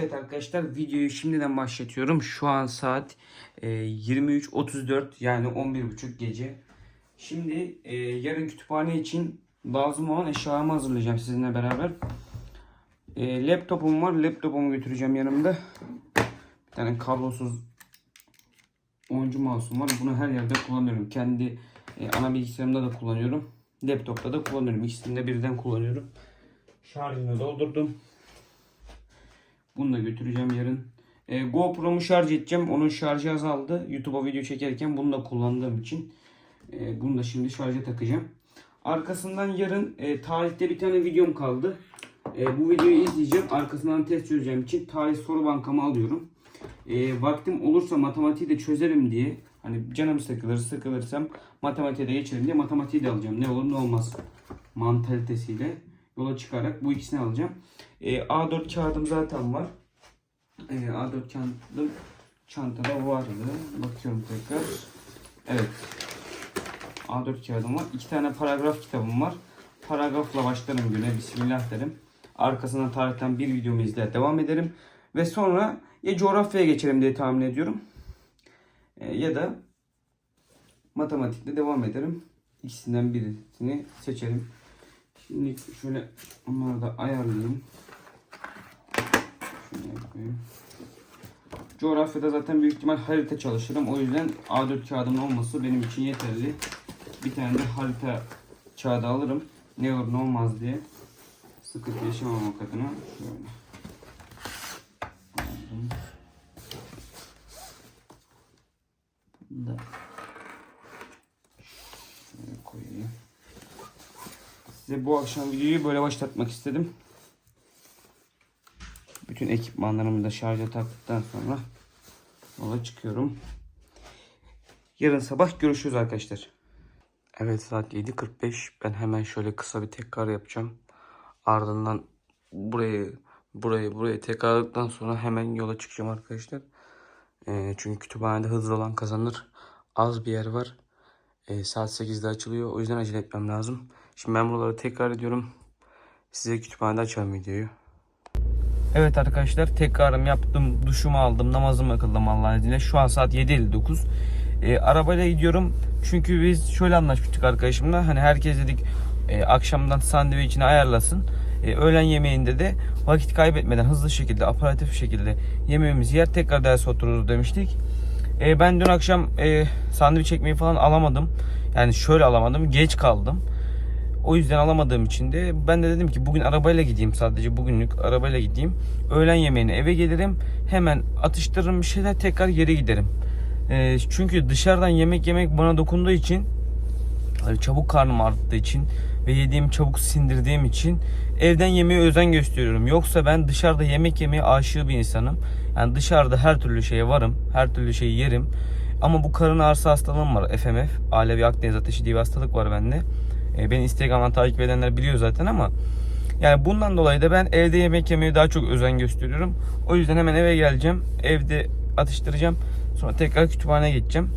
Evet arkadaşlar videoyu şimdiden başlatıyorum. Şu an saat e, 23.34 yani 11.30 gece. Şimdi e, yarın kütüphane için lazım olan eşyalarımı hazırlayacağım sizinle beraber. E, laptopum var. Laptopumu götüreceğim yanımda. Bir tane kablosuz oyuncu mouse'um var. Bunu her yerde kullanıyorum. Kendi e, ana bilgisayarımda da kullanıyorum. Laptopta da kullanıyorum. İkisini de birden kullanıyorum. Şarjını doldurdum. Bunu da götüreceğim yarın. E, GoPro'mu şarj edeceğim. Onun şarjı azaldı. YouTube'a video çekerken bunu da kullandığım için. E, bunu da şimdi şarja takacağım. Arkasından yarın e, tarihte bir tane videom kaldı. E, bu videoyu izleyeceğim. Arkasından test çözeceğim için tarih soru bankamı alıyorum. E, vaktim olursa matematiği de çözerim diye. Hani canım sıkılır sıkılırsam matematiğe de geçerim diye matematiği de alacağım. Ne olur ne olmaz mantalitesiyle yola çıkarak bu ikisini alacağım. E, A4 kağıdım zaten var. E, A4 kağıdım çantada vardı. Bakıyorum tekrar. Evet. A4 kağıdım var. İki tane paragraf kitabım var. Paragrafla başlarım güne. Bismillah derim. Arkasından tarihten bir videomu izler devam ederim. Ve sonra ya coğrafyaya geçerim diye tahmin ediyorum. E, ya da matematikle devam ederim. İkisinden birisini seçerim. Şimdi şöyle onları da ayarlayayım. Şöyle koyayım. Coğrafyada zaten büyük ihtimal harita çalışırım. O yüzden A4 kağıdımın olması benim için yeterli. Bir tane de harita kağıdı alırım. Ne olur ne olmaz diye. Sıkıntı yaşamamak adına. Şöyle. Aldım. Da şöyle koyayım. Size bu akşam videoyu böyle başlatmak istedim. Bütün ekipmanlarımı da şarja taktıktan sonra yola çıkıyorum. Yarın sabah görüşürüz arkadaşlar. Evet saat 7.45. Ben hemen şöyle kısa bir tekrar yapacağım. Ardından burayı burayı burayı tekrarladıktan sonra hemen yola çıkacağım arkadaşlar. Ee, çünkü kütüphanede hızlı olan kazanır. Az bir yer var. Ee, saat 8'de açılıyor. O yüzden acele etmem lazım. Şimdi ben buraları tekrar ediyorum. Size kütüphanede açalım videoyu. Evet arkadaşlar tekrarım yaptım. Duşumu aldım. Namazımı kıldım Allah'ın izniyle. Şu an saat 7.59. Ee, arabayla gidiyorum. Çünkü biz şöyle anlaşmıştık arkadaşımla. Hani herkes dedik e, akşamdan sandviçini ayarlasın. E, öğlen yemeğinde de vakit kaybetmeden hızlı şekilde aparatif şekilde yemeğimizi yer tekrar ders otururuz demiştik. E, ben dün akşam e, sandviç çekmeyi falan alamadım. Yani şöyle alamadım. Geç kaldım. O yüzden alamadığım için de ben de dedim ki bugün arabayla gideyim sadece bugünlük arabayla gideyim. Öğlen yemeğine eve gelirim. Hemen atıştırırım bir şeyler tekrar geri giderim. E, çünkü dışarıdan yemek yemek bana dokunduğu için çabuk karnım arttığı için ve yediğim çabuk sindirdiğim için evden yemeğe özen gösteriyorum. Yoksa ben dışarıda yemek yemeye aşığı bir insanım. Yani dışarıda her türlü şeye varım. Her türlü şeyi yerim. Ama bu karın ağrısı hastalığım var. FMF. Alevi Akdeniz ateşi diye bir hastalık var bende. E, beni Instagram'dan takip edenler biliyor zaten ama yani bundan dolayı da ben evde yemek yemeye daha çok özen gösteriyorum. O yüzden hemen eve geleceğim. Evde atıştıracağım. Sonra tekrar kütüphaneye gideceğim.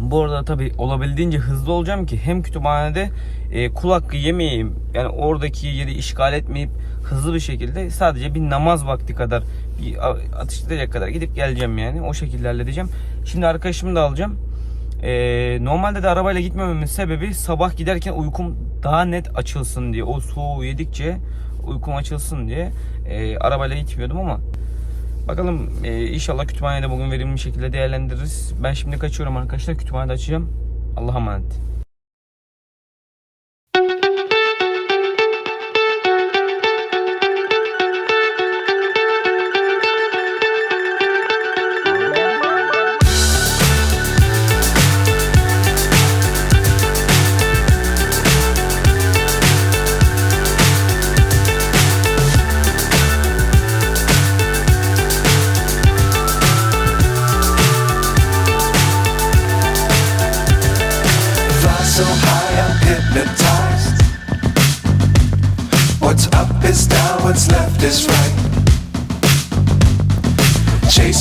Bu arada tabi olabildiğince hızlı olacağım ki hem kütüphanede e, kul hakkı yemeyeyim. Yani oradaki yeri işgal etmeyip hızlı bir şekilde sadece bir namaz vakti kadar bir atıştıracak kadar gidip geleceğim yani. O şekilde halledeceğim. Şimdi arkadaşımı da alacağım. E, normalde de arabayla gitmememin sebebi sabah giderken uykum daha net açılsın diye. O soğuğu yedikçe uykum açılsın diye e, arabayla gitmiyordum ama Bakalım e, inşallah kütüphanede bugün verimli şekilde değerlendiririz. Ben şimdi kaçıyorum arkadaşlar. Kütüphanede açacağım. Allah'a emanet.